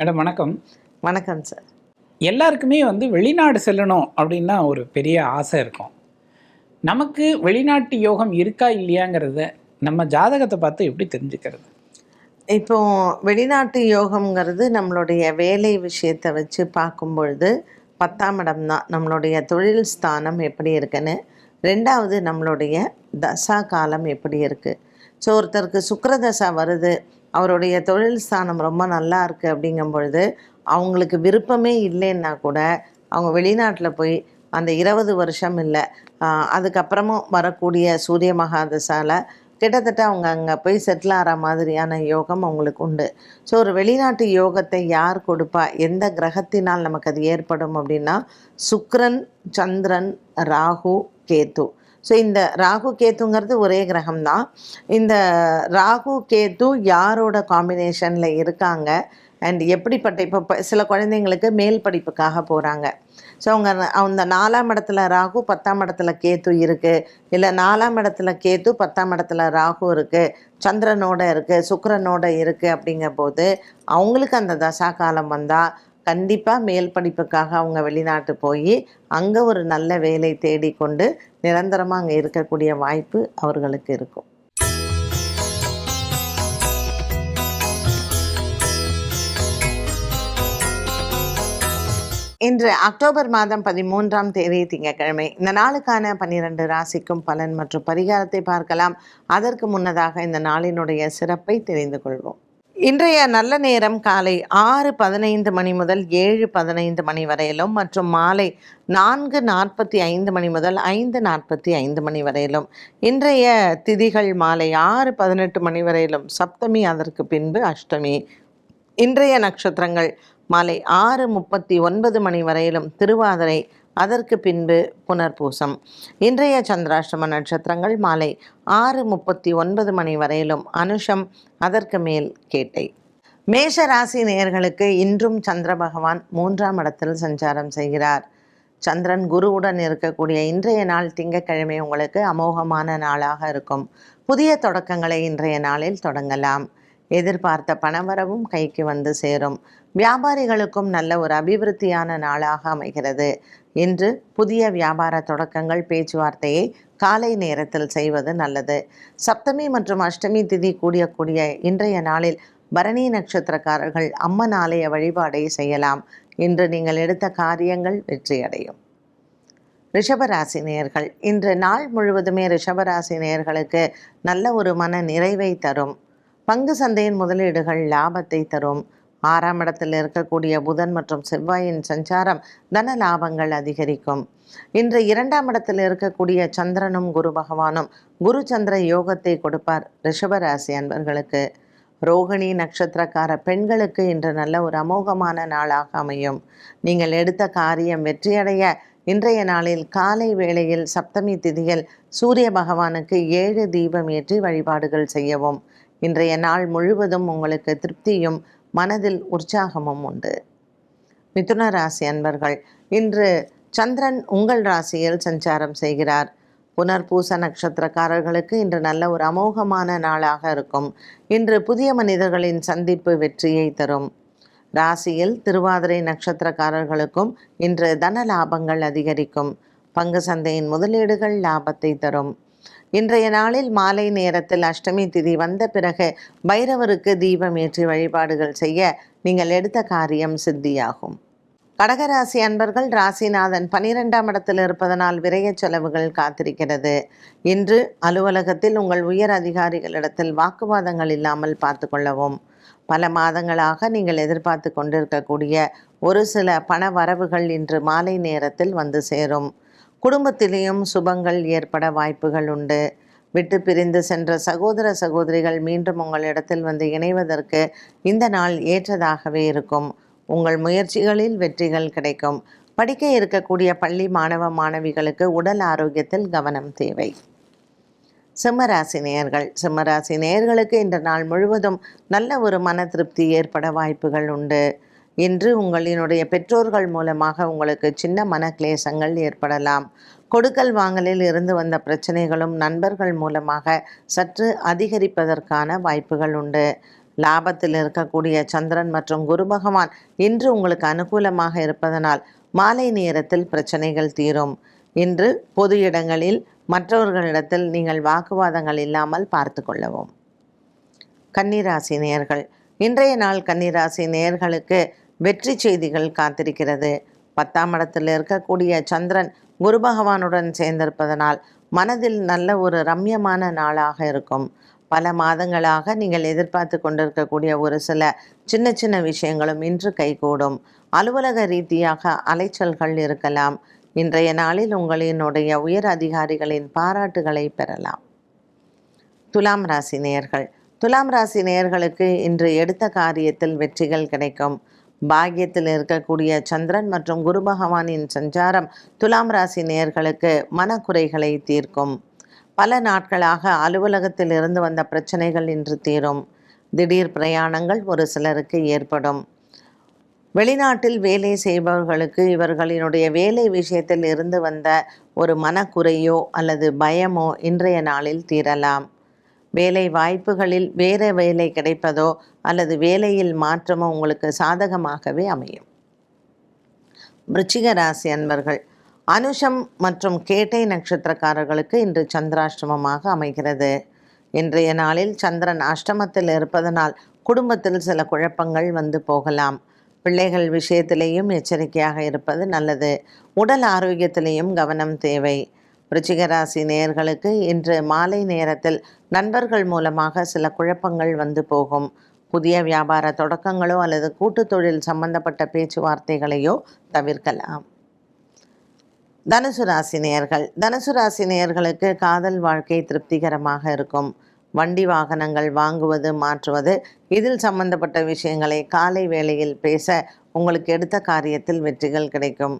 Madam வணக்கம். வணக்கம் sir. எல்லாருக்குமே வந்து வெளிநாடு செல்லணும் அப்படின்னா ஒரு பெரிய ஆசை இருக்கும். நமக்கு வெளிநாட்டு யோகம் இருக்கா இல்லையாங்கிறத நம்ம ஜாதகத்தை பார்த்து எப்படி தெரிஞ்சுக்கிறது? இப்போ வெளிநாட்டு யோகம்ங்கிறது நம்மளுடைய வேலை விஷயத்தை வச்சு பார்க்கும் பொழுது பத்தாம் இடம் தான். நம்மளுடைய தொழில் ஸ்தானம் எப்படி இருக்குன்னு ரெண்டாவது நம்மளுடைய தசா காலம் எப்படி இருக்குது ஸோ ஒருத்தருக்கு சுக்கிரதசா வருது அவருடைய தொழில் ஸ்தானம் ரொம்ப நல்லா இருக்குது அப்படிங்கும் பொழுது அவங்களுக்கு விருப்பமே இல்லைன்னா கூட அவங்க வெளிநாட்டில் போய் அந்த இருபது வருஷம் இல்லை அதுக்கப்புறமும் வரக்கூடிய சூரிய மகாதசால கிட்டத்தட்ட அவங்க அங்கே போய் செட்டில் ஆகிற மாதிரியான யோகம் அவங்களுக்கு உண்டு. ஸோ ஒரு வெளிநாட்டு யோகத்தை யார் கொடுப்பா? எந்த கிரகத்தினால் நமக்கு அது ஏற்படும் அப்படின்னா சுக்ரன் சந்திரன் ராகு கேத்து ஸோ இந்த ராகு கேத்துங்கிறது ஒரே கிரகம் தான் இந்த ராகு கேத்து யாரோட காம்பினேஷனில் இருக்காங்க? அண்ட் எப்படிப்பட்ட இப்போ சில குழந்தைங்களுக்கு மேல் படிப்புக்காக போகிறாங்க ஸோ அவங்க அந்த நாலாம் இடத்துல ராகு பத்தாம் இடத்துல கேத்து இருக்குது இல்லை நாலாம் இடத்துல கேத்து பத்தாம் இடத்துல ராகு இருக்குது சந்திரனோட இருக்குது சுக்கரனோட இருக்குது அப்படிங்கும்போது அவங்களுக்கு அந்த தசா காலம் வந்தால் கண்டிப்பாக மேல் படிப்புக்காக அவங்க வெளிநாட்டு போய் அங்கே ஒரு நல்ல வேலை தேடிக்கொண்டு நிரந்தரமாக அங்கே இருக்கக்கூடிய வாய்ப்பு அவர்களுக்கு இருக்கும். இன்று அக்டோபர் மாதம் பதிமூன்றாம் தேதி திங்கட்கிழமை. இந்த நாளுக்கான பன்னிரண்டு ராசிக்கும் பலன் மற்றும் பரிகாரத்தை பார்க்கலாம். அதற்கு முன்னதாக இந்த நாளினுடைய சிறப்பை தெரிந்து கொள்வோம். இன்றைய நல்ல நேரம் காலை ஆறு பதினைந்து மணி முதல் ஏழு பதினைந்து மணி வரையிலும் மற்றும் மாலை நான்கு நாற்பத்தி ஐந்து மணி முதல் ஐந்து நாற்பத்தி ஐந்து மணி வரையிலும். இன்றைய திதிகள் மாலை ஆறு பதினெட்டு மணி வரையிலும். சப்தமி அதற்கு பின்பு அஷ்டமி. இன்றைய நட்சத்திரங்கள் மாலை ஆறு முப்பத்தி ஒன்பது மணி வரையிலும். திருவாதிரை அதற்கு பின்பு புனர்பூசம். இன்றைய சந்திராஷ்டம நட்சத்திரங்கள் மாலை ஆறு முப்பத்தி ஒன்பது மணி வரையிலும் அனுஷம் அதற்கு மேல் கேட்டை. மேஷ ராசி நேயர்களுக்கு இன்றும் சந்திர பகவான் மூன்றாம் இடத்தில் சஞ்சாரம் செய்கிறார். சந்திரன் குருவுடன் இருக்கக்கூடிய இன்றைய நாள் திங்கட்கிழமை உங்களுக்கு அமோகமான நாளாக இருக்கும். புதிய தொடக்கங்களை இன்றைய நாளில் தொடங்கலாம். எதிர்பார்த்த பணவரவும் கைக்கு வந்து சேரும். வியாபாரிகளுக்கும் நல்ல ஒரு அபிவிருத்தியான நாளாக அமைகிறது. இன்று புதிய வியாபார தொடக்கங்கள் பேச்சுவார்த்தையை காலை நேரத்தில் செய்வது நல்லது. சப்தமி மற்றும் அஷ்டமி திதி கூடியக்கூடிய இன்றைய நாளில் பரணி நட்சத்திரக்காரர்கள் அம்மன் ஆலய வழிபாடை செய்யலாம். இன்று நீங்கள் எடுத்த காரியங்கள் வெற்றியடையும். ரிஷபராசி நேர்கள் இன்று நாள் முழுவதுமே ரிஷபராசி நேர்களுக்கு நல்ல ஒரு மன நிறைவை தரும். பங்கு சந்தையின் முதலீடுகள் லாபத்தை தரும். ஆறாம் இடத்தில் இருக்கக்கூடிய புதன் மற்றும் செவ்வாயின் சஞ்சாரம் தன லாபங்கள் அதிகரிக்கும். இன்று இரண்டாம் இடத்தில் இருக்கக்கூடிய சந்திரனும் குரு பகவானும் குரு சந்திர யோகத்தை கொடுப்பார் ரிஷபராசி அன்பர்களுக்கு. ரோகிணி நட்சத்திரக்கார பெண்களுக்கு இன்று நல்ல ஒரு அமோகமான நாளாக அமையும். நீங்கள் எடுத்த காரியம் வெற்றியடைய இன்றைய நாளில் காலை வேளையில் சப்தமி திதியில் சூரிய பகவானுக்கு ஏழு தீபம் ஏற்றி வழிபாடுகள் செய்யவும். இன்றைய நாள் முழுவதும் உங்களுக்கு திருப்தியும் மனதில் உற்சாகமும் உண்டு. மிதுன ராசி அன்பர்கள் இன்று சந்திரன் உங்கள் ராசியில் சஞ்சாரம் செய்கிறார். புனர்பூச நட்சத்திரக்காரர்களுக்கு இன்று நல்ல ஒரு அமோகமான நாளாக இருக்கும். இன்று புதிய மனிதர்களின் சந்திப்பு வெற்றியை தரும். ராசியில் திருவாதிரை நட்சத்திரக்காரர்களுக்கும் இன்று தன லாபங்கள் அதிகரிக்கும். பங்கு சந்தையின் முதலீடுகள் லாபத்தை தரும். இன்றைய நாளில் மாலை நேரத்தில் அஷ்டமி திதி வந்த பிறகு பைரவருக்கு தீபம் ஏற்றி வழிபாடுகள் செய்ய நீங்கள் எடுத்த காரியம் சித்தியாகும். கடகராசி அன்பர்கள் ராசிநாதன் பனிரெண்டாம் இடத்தில் இருப்பதனால் விரைய செலவுகள் காத்திருக்கிறது. இன்று அலுவலகத்தில் உங்கள் உயர் அதிகாரிகளிடத்தில் வாக்குவாதங்கள் இல்லாமல் பார்த்து கொள்ளவும். பல மாதங்களாக நீங்கள் எதிர்பார்த்து கொண்டிருக்கக்கூடிய ஒரு சில பண வரவுகள் இன்று மாலை நேரத்தில் வந்து சேரும். குடும்பத்திலேயும் சுபங்கள் ஏற்பட வாய்ப்புகள் உண்டு. விட்டு பிரிந்து சென்ற சகோதர சகோதரிகள் மீண்டும் உங்களிடத்தில் வந்து இணைவதற்கு இந்த நாள் ஏற்றதாகவே இருக்கும். உங்கள் முயற்சிகளில் வெற்றிகள் கிடைக்கும். படிக்க இருக்கக்கூடிய பள்ளி மாணவ மாணவிகளுக்கு உடல் ஆரோக்கியத்தில் கவனம் தேவை. சிம்மராசி நேயர்கள். சிம்மராசி நேயர்களுக்கு இந்த நாள் முழுவதும் நல்ல ஒரு மன திருப்தி ஏற்பட வாய்ப்புகள் உண்டு. இன்று உங்களினுடைய பெற்றோர்கள் மூலமாக உங்களுக்கு சின்ன மன கிளேசங்கள் ஏற்படலாம். கொடுக்கல் வாங்கலில் இருந்து வந்த பிரச்சனைகளும் நண்பர்கள் மூலமாக சற்று அதிகரிப்பதற்கான வாய்ப்புகள் உண்டு. லாபத்தில் இருக்கக்கூடிய சந்திரன் மற்றும் குரு பகவான் இன்று உங்களுக்கு அனுகூலமாக இருப்பதனால் மாலை நேரத்தில் பிரச்சனைகள் தீரும். இன்று பொது இடங்களில் மற்றவர்களிடத்தில் நீங்கள் வாக்குவாதங்கள் இல்லாமல் பார்த்து கொள்ளவும். கன்னிராசி நேயர்கள் இன்றைய நாள் கன்னிராசி நேயர்களுக்கு வெற்றி செய்திகள் காத்திருக்கிறது. பத்தாம் இடத்தில் இருக்கக்கூடிய சந்திரன் குரு பகவானுடன் சேர்ந்திருப்பதனால் மனதில் நல்ல ஒரு ரம்யமான நாளாக இருக்கும். பல மாதங்களாக நீங்கள் எதிர்பார்த்து கொண்டிருக்கக்கூடிய ஒரு சில சின்ன சின்ன விஷயங்களும் இன்று கைகூடும். அலுவலக ரீதியாக அலைச்சல்கள் இருக்கலாம். இன்றைய நாளில் உங்களினுடைய உயர் அதிகாரிகளின் பாராட்டுகளை பெறலாம். துலாம் ராசி நேயர்கள். துலாம் ராசி நேயர்களுக்கு இன்று எடுத்த காரியத்தில் வெற்றிகள் கிடைக்கும். பாக்கியத்தில் இருக்கக்கூடிய சந்திரன் மற்றும் குரு பகவானின் சஞ்சாரம் துலாம் ராசி நேயர்களுக்கு மனக்குறைகளை தீர்க்கும். பல நாட்களாக அலுவலகத்தில் இருந்து வந்த பிரச்சனைகள் இன்று தீரும். திடீர் பிரயாணங்கள் ஒரு சிலருக்கு ஏற்படும். வெளிநாட்டில் வேலை செய்பவர்களுக்கு இவர்களினுடைய வேலை விஷயத்தில் இருந்து வந்த ஒரு மனக்குறையோ அல்லது பயமோ இன்றைய நாளில் தீரலாம். வேலை வாய்ப்புகளில் வேறு வேலை கிடைப்பதோ அல்லது வேலையில் மாற்றமோ உங்களுக்கு சாதகமாகவே அமையும். விருச்சிக ராசி அன்பர்கள் அனுஷம் மற்றும் கேட்டை நட்சத்திரக்காரர்களுக்கு இன்று சந்திராஷ்டமமாக அமைகிறது. இன்றைய நாளில் சந்திரன் அஷ்டமத்தில் இருப்பதனால் குடும்பத்தில் சில குழப்பங்கள் வந்து போகலாம். பிள்ளைகள் விஷயத்திலேயும் எச்சரிக்கையாக இருப்பது நல்லது. உடல் ஆரோக்கியத்திலேயும் கவனம் தேவை. ராசி நேயர்களுக்கு இன்று மாலை நேரத்தில் நண்பர்கள் மூலமாக சில குழப்பங்கள் வந்து போகும். புதிய வியாபார தொடக்கங்களோ அல்லது கூட்டு தொழில் சம்பந்தப்பட்ட பேச்சுவார்த்தைகளையோ தவிர்க்கலாம். தனுசு ராசி நேயர்கள். தனுசு ராசி நேயர்களுக்கு காதல் வாழ்க்கை திருப்திகரமாக இருக்கும். வண்டி வாகனங்கள் வாங்குவது மாற்றுவது இதில் சம்பந்தப்பட்ட விஷயங்களை காலை வேளையில் பேச உங்களுக்கு எடுத்த காரியத்தில் வெற்றிகள் கிடைக்கும்.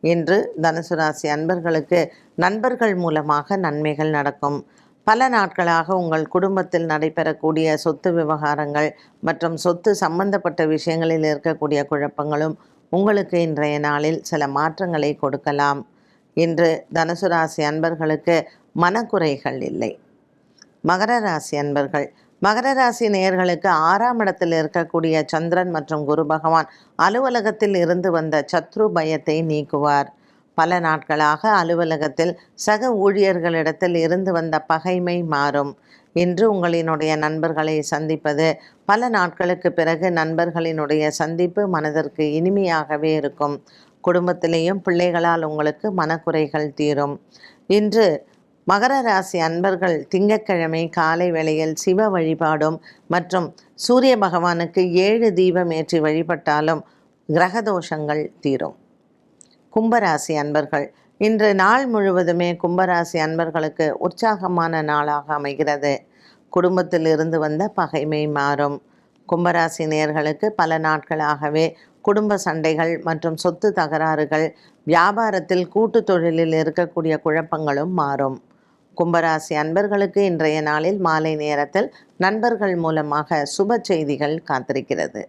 இன்று தனுசு ராசி அன்பர்களுக்கு நண்பர்கள் மூலமாக நன்மைகள் நடக்கும். பல நாட்களாக உங்கள் குடும்பத்தில் நடைபெறக்கூடிய சொத்து விவகாரங்கள் மற்றும் சொத்து சம்பந்தப்பட்ட விஷயங்களில் இருக்கக்கூடிய குழப்பங்களும் உங்களுக்கு இன்றைய நாளில் சில மாற்றங்களை கொடுக்கலாம். இன்று தனுசு ராசி அன்பர்களுக்கு மனக்குறைகள் இல்லை. மகர ராசி அன்பர்கள் மகர ராசி நேயர்களுக்கு ஆறாம் இடத்தில் இருக்கக்கூடிய சந்திரன் மற்றும் குரு பகவான் அலுவலகத்தில் இருந்து வந்த சத்ரு பயத்தை நீக்குவார். பல நாட்களாக அலுவலகத்தில் சக ஊழியர்களிடத்தில் இருந்து வந்த பகைமை மாறும். இன்று உங்களினுடைய நண்பர்களை சந்திப்பது பல நாட்களுக்கு பிறகு நண்பர்களினுடைய சந்திப்பு மனதிற்கு இனிமையாகவே இருக்கும். குடும்பத்திலேயும் பிள்ளைகளால் உங்களுக்கு மனக்குறைகள் தீரும். இன்று மகர ராசி அன்பர்கள் திங்கட்கிழமை காலை வேளையில் சிவ வழிபாடும் மற்றும் சூரிய பகவானுக்கு ஏழு தீபம் ஏற்றி வழிபட்டாலும் கிரகதோஷங்கள் தீரும். கும்பராசி அன்பர்கள் இன்று நாள் முழுவதுமே கும்பராசி அன்பர்களுக்கு உற்சாகமான நாளாக அமைகிறது. குடும்பத்தில் இருந்து வந்த பகைமை மாறும். கும்பராசி நேயர்களுக்கு பல நாட்களாகவே குடும்ப சண்டைகள் மற்றும் சொத்து தகராறுகள் வியாபாரத்தில் கூட்டுத் தொழிலில் இருக்கக்கூடிய குழப்பங்களும் மாறும். கும்பராசி அன்பர்களுக்கு இன்றைய நாளில் மாலை நேரத்தில் நண்பர்கள் மூலமாக சுப செய்திகள் காத்திருக்கிறது.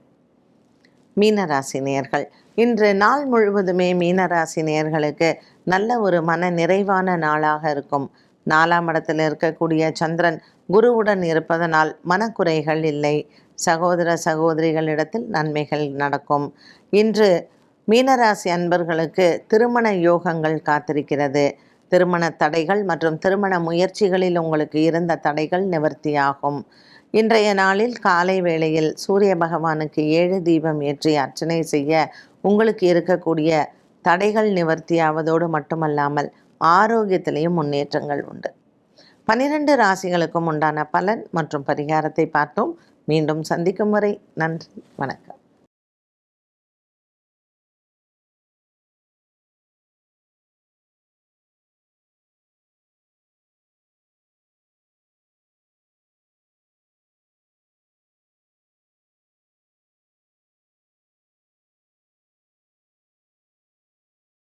மீனராசி நேர்கள். இன்று நாள் முழுவதுமே மீனராசி நேர்களுக்கு நல்ல ஒரு மன நிறைவான நாளாக இருக்கும். நாலாம் இடத்தில் இருக்கக்கூடிய சந்திரன் குருவுடன் இருப்பதனால் மனக்குறைகள் இல்லை. சகோதர சகோதரிகளிடத்தில் நன்மைகள் நடக்கும். இன்று மீனராசி அன்பர்களுக்கு திருமண யோகங்கள் காத்திருக்கிறது. திருமண தடைகள் மற்றும் திருமண முயற்சிகளில் உங்களுக்கு இருந்த தடைகள் நிவர்த்தியாகும். இன்றைய நாளில் காலை வேளையில் சூரிய பகவானுக்கு ஏழு தீபம் ஏற்றி அர்ச்சனை செய்ய உங்களுக்கு இருக்கக்கூடிய தடைகள் நிவர்த்தியாவதோடு மட்டுமல்லாமல் ஆரோக்கியத்திலையும் முன்னேற்றங்கள் உண்டு. பனிரெண்டு ராசிகளுக்கும் உண்டான பலன் மற்றும் பரிகாரத்தை பார்த்தோம். மீண்டும் சந்திக்கும் வரை நன்றி வணக்கம்.